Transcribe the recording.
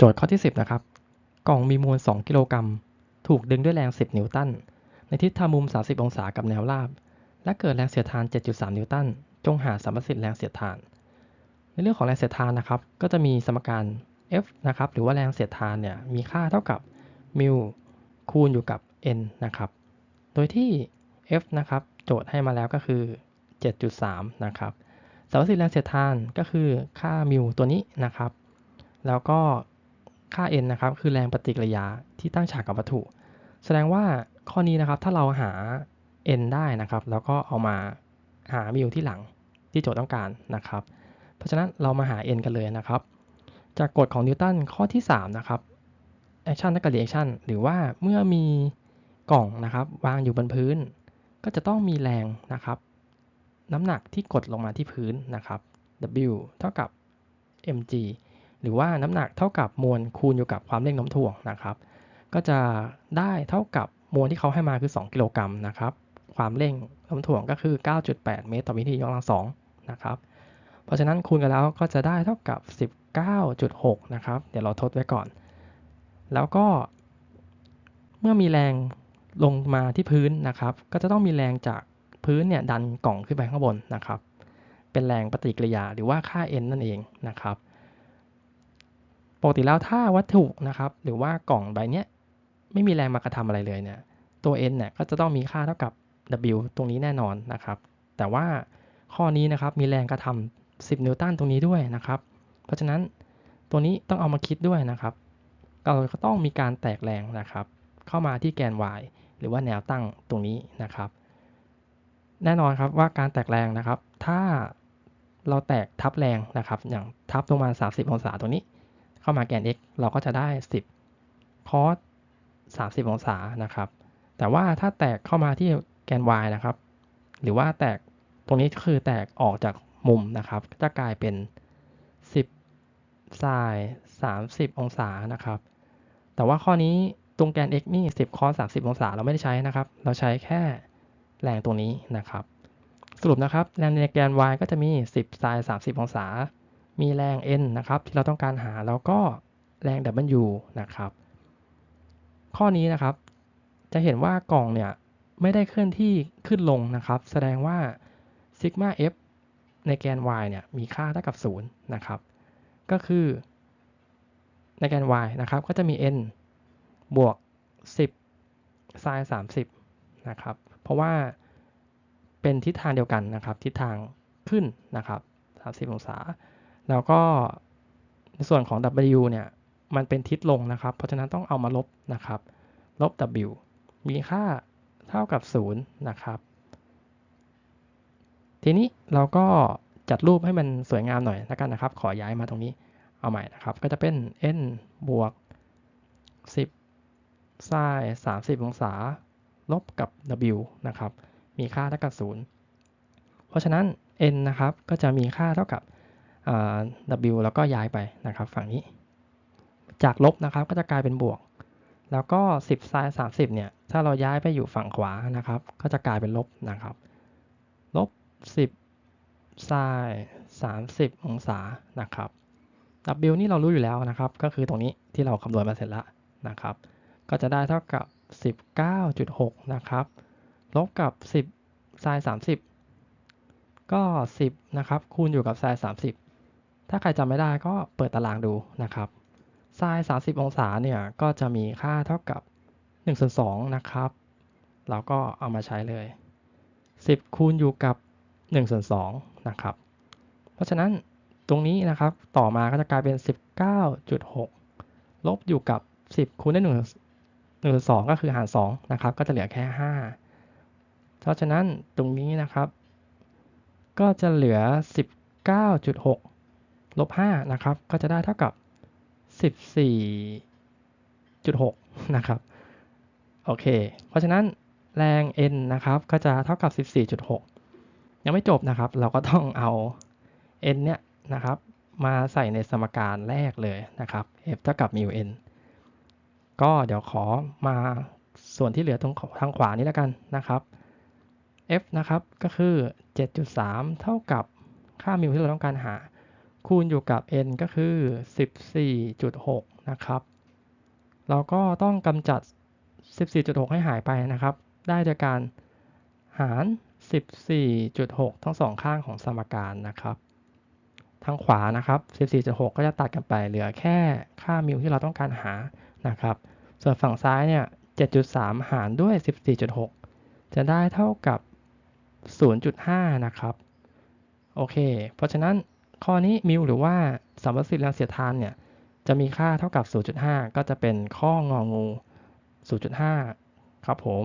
โจทย์ข้อที่ 10 นะครับ กล่องมีมวล 2 กิโลกรัม ถูกดึงด้วยแรง 10 นิวตัน ในทิศทางมุม 30 องศากับแนวราบ และเกิดแรงเสียดทาน 7.3 นิวตัน จงหาสัมประสิทธิ์แรงเสียดทาน ในเรื่องของแรงเสียดทานนะครับ ก็จะมีสมการ F นะครับ หรือว่าแรงเสียดทานเนี่ย มีค่าเท่ากับมิวคูณอยู่กับ n นะครับ โดยที่ F นะครับ โจทย์ให้มาแล้วก็คือ 7.3 นะครับสัมประสิทธิ์แรงเสียดทานก็คือค่ามิวตัวนี้นะครับ แล้วก็ ค่า n นะครับ คือแรงปฏิกิริยาที่ตั้งฉากกับวัตถุ แสดงว่าข้อนี้นะครับถ้าเราหา n ได้นะครับ แล้วก็เอามาหามิวที่หลังที่โจทย์ต้องการนะครับ เพราะฉะนั้นเรามาหา n กันเลยนะครับ จากกฎของนิวตันข้อที่ 3 นะครับ action และ reaction หรือว่าเมื่อมีกล่องนะครับ วางอยู่บนพื้น ก็จะต้องมีแรงนะครับ น้ำหนักที่กดลงมาที่พื้นนะครับ W เท่ากับ mg หรือว่าน้ำหนักเท่ากับมวลคูณอยู่กับความเร่งโน้มถ่วงนะครับ ก็จะได้เท่ากับมวลที่เขาให้มาคือ 2 กิโลกรัมนะครับ ความเร่งโน้มถ่วงก็คือ 9.8 เมตรต่อวินาทียกกำลังสองนะครับ เพราะฉะนั้นคูณกันแล้วก็จะได้เท่ากับ 19.6 นะครับ เดี๋ยวเราทดไว้ก่อน แล้วก็ เมื่อมีแรงลงมาที่พื้นนะครับ ก็จะต้องมีแรงจากพื้นเนี่ยดันกล่องขึ้นไปข้างบนนะครับ เป็นแรงปฏิกิริยาหรือว่าค่า n นั่นเองนะครับ ปกติแล้วถ้าวัตถุนะครับหรือว่ากล่องใบเนี้ยไม่มีแรงมากระทำอะไรเลยเนี่ยตัว n เนี่ยก็จะต้องมีค่าเท่ากับ w ตรงนี้แน่นอนนะครับ แต่ว่าข้อนี้นะครับมีแรงกระทำ10 นิวตันตรงนี้ด้วยนะครับ เพราะฉะนั้นตัวนี้ต้องเอามาคิดด้วยนะครับเราก็ต้องมีการแตกแรงนะครับ เข้ามาที่แกน y หรือว่าแนวตั้งตรงนี้นะครับ แน่นอนครับว่าการแตกแรงนะครับ ถ้าเราแตกทับแรงนะครับ อย่างทับลงมา 30 องศาตรงนี้ เข้ามาแกน x เราก็จะได้ 10 cos 30 องศานะครับ แต่ว่าถ้าแตกเข้ามาที่แกน y นะครับ หรือว่าแตกตรงนี้คือแตกออกจากมุมนะครับ จะกลายเป็น 10 sin 30 องศานะครับ แต่ว่าข้อนี้ตรงแกน x นี่ 10 cos 30 องศาเราไม่ได้ใช้นะครับ เราใช้แค่แรงตรงนี้นะครับ สรุปนะครับ แรงในแกน y ก็จะมี 10 sin 30 องศา มีแรง n นะครับที่เราต้องการหาแล้วก็แรง w นะครับ ข้อนี้นะครับ จะเห็นว่ากล่องเนี่ยไม่ได้เคลื่อนที่ขึ้นลงนะครับ แสดงว่าซิกมา f ในแกน y เนี่ยมีค่าเท่ากับ 0 นะครับ ก็คือ ในแกน y นะครับก็จะมี n บวก 10 sin 30 นะครับ เพราะว่าเป็นทิศทางเดียวกันนะครับ ทิศทางขึ้นนะครับ 30 องศา แล้วก็ในส่วนของ w เนี่ย มันเป็นทิศลงนะครับ เพราะฉะนั้นต้องเอามาลบนะครับ ลบ w มีค่าเท่ากับ 0 นะครับ ทีนี้เราก็จัดรูปให้มันสวยงามหน่อยแล้วกันนะครับ ขอย้ายมาตรงนี้ เอาใหม่นะครับ ก็จะเป็น n บวก 10 sin 30 องศา ลบกับ w นะครับ มีค่าเท่ากับ 0 เพราะฉะนั้น n นะครับ ก็จะมีค่าเท่ากับ w แล้วก็ย้ายไปนะครับฝั่งนี้ จากลบนะครับก็จะกลายเป็นบวก แล้วก็ 10 sin 30 เนี่ย ถ้าเราย้ายไปอยู่ฝั่งขวานะครับ ก็จะกลายเป็นลบนะครับ ลบ 10 sin 30 องศานะครับ W นี่เรารู้อยู่แล้วนะครับ ก็คือตรงนี้ที่เราคำนวณมาเสร็จแล้วนะครับ ก็จะได้เท่ากับ 19.6 นะครับ ลบกับ 10 sin 30 ก็ 10 นะครับ คูณอยู่กับ sin 30 ถ้าใครจำไม่ได้ก็เปิดตารางดูนะครับ sin 30 องศาเนี่ยก็จะมีค่าเท่ากับ1ส่วน2นะครับเราก็เอามาใช้เลย 10 คูณอยู่กับ1ส่วน2นะครับ เพราะฉะนั้นตรงนี้นะครับต่อมาก็จะกลายเป็น 19.6 ลบอยู่กับ 10 คูณด้วย1 1 2ก็คือหาร2นะครับ ก็จะเหลือแค่ 5 เพราะฉะนั้นตรงนี้นะครับ ก็จะเหลือ 19.6 ลบ5นะครับ ก็จะได้เท่ากับ 14.6 นะครับ โอเค เพราะฉะนั้นแรง n นะครับ ก็จะเท่ากับ 14.6 ยังไม่จบนะครับ เราก็ต้องเอา n เนี่ยนะครับ มาใส่ในสมการแรกเลยนะครับ f เท่ากับมิ n ก็เดี๋ยวขอมาส่วนที่เหลือตรงทางขวานี้แล้วกันนะครับ f นะครับ ก็คือ 7.3 เท่ากับค่ามิวที่เราต้องการหา คูณอยู่กับ n ก็คือ 14.6 นะครับ เราก็ต้องกำจัด 14.6 ให้หายไปนะครับ ได้โดยการหาร 14.6 ทั้งสองข้างของสมการนะครับ ทางขวานะครับ 14.6 ก็จะตัดกันไปเหลือแค่ค่ามิวที่เราต้องการหานะครับ ส่วนฝั่งซ้ายเนี่ย 7.3 หารด้วย 14.6 จะได้เท่ากับ 0.5 นะครับ โอเค เพราะฉะนั้น ข้อนี้มิวหรือว่าสัมประสิทธิ์แรงเสียดทานเนี่ยจะมีค่าเท่ากับ 0.5 ก็จะเป็นข้ององู 0.5 ครับผม